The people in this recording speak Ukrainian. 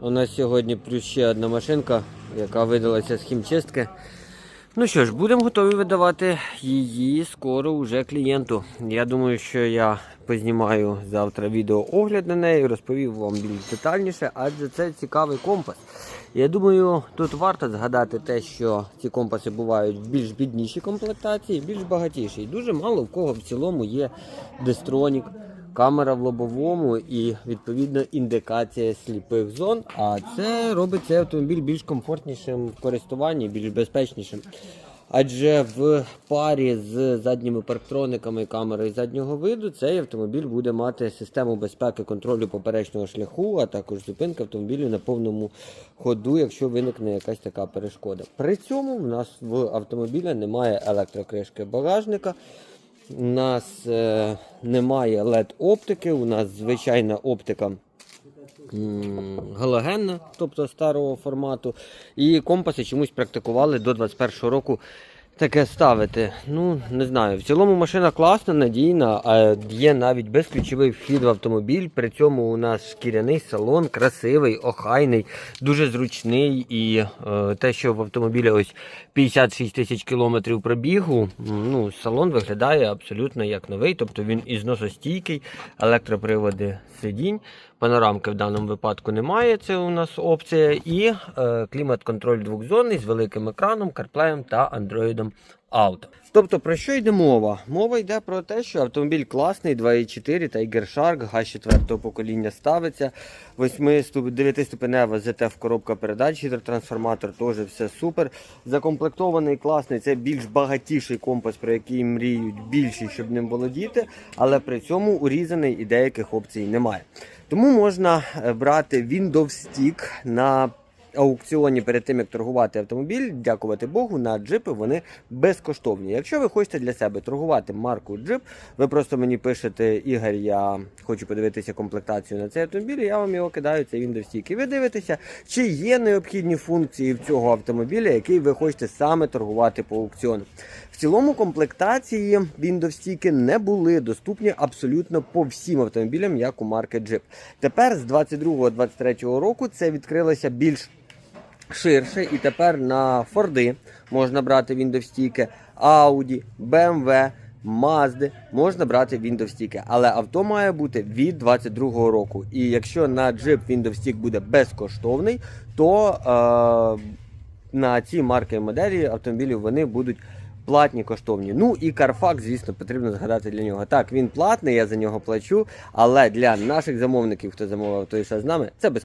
У нас сьогодні плюс ще одна машинка, яка видалася з хімчистки. Ну що ж, будемо готові видавати її скоро уже клієнту. Я думаю, що я познімаю завтра відеоогляд на неї, розповів вам більш детальніше, адже це цікавий компас. Я думаю, тут варто згадати те, що ці компаси бувають в більш біднішій комплектації, більш багатішій. Дуже мало в кого в цілому є дестронік, камера в лобовому і відповідно індикація сліпих зон. А це робить цей автомобіль більш комфортнішим в користуванні, більш безпечнішим. Адже в парі з задніми парктрониками камерою заднього виду цей автомобіль буде мати систему безпеки контролю поперечного шляху, а також зупинка автомобілю на повному ходу, якщо виникне якась така перешкода. При цьому в нас в автомобілі немає електрокришки багажника. У нас е, немає LED-оптики, у нас звичайна оптика галогенна, тобто старого формату. І компаси чомусь практикували до 21 року таке ставити. Ну, не знаю. В цілому машина класна, надійна, а є навіть безключовий вхід в автомобіль. При цьому у нас шкіряний салон, красивий, охайний, дуже зручний. І е, те, що в автомобілі ось 56 тисяч кілометрів пробігу, ну, салон виглядає абсолютно як новий, тобто він і зносостійкий, електроприводи сидінь. Панорамки в даному випадку немає, це у нас опція. І е, клімат-контроль двохзонний з великим екраном, CarPlay та Android Auto. Тобто про що йде мова? Мова йде про те, що автомобіль класний, 2.4 Tiger Shark, газ 4 покоління ставиться, 9-ступенева ZF коробка передач, гідротрансформатор, теж все супер. Закомплектований класний, це більш багатіший компас, про який мріють більші, щоб ним володіти, але при цьому урізаний і деяких опцій немає. Тому можна е, брати Windows Stick на аукціоні перед тим, як торгувати автомобіль, дякувати Богу, на джипи вони безкоштовні. Якщо ви хочете для себе торгувати маркою джип, ви просто мені пишете, Ігор, я хочу подивитися комплектацію на цей автомобіль, я вам його кидаю, Windows Stick. І ви дивитеся, чи є необхідні функції в цього автомобіля, який ви хочете саме торгувати по аукціону. В цілому комплектації Stick не були доступні абсолютно по всім автомобілям, як у марки Jeep. Тепер з 22-23 року це відкрилося більш ширше, і тепер на Форди можна брати Windows Stick, Audi, BMW, Mazda можна брати Windows Stick. Але авто має бути від 22 року. І якщо на Jeep Windows Stick буде безкоштовний, то е, на ці марки моделі автомобілів вони будуть платні коштовні. Ну і Carfax, звісно, потрібно згадати для нього. Так, він платний, я за нього плачу, але для наших замовників, хто замовив той з нами, це безкоштовно.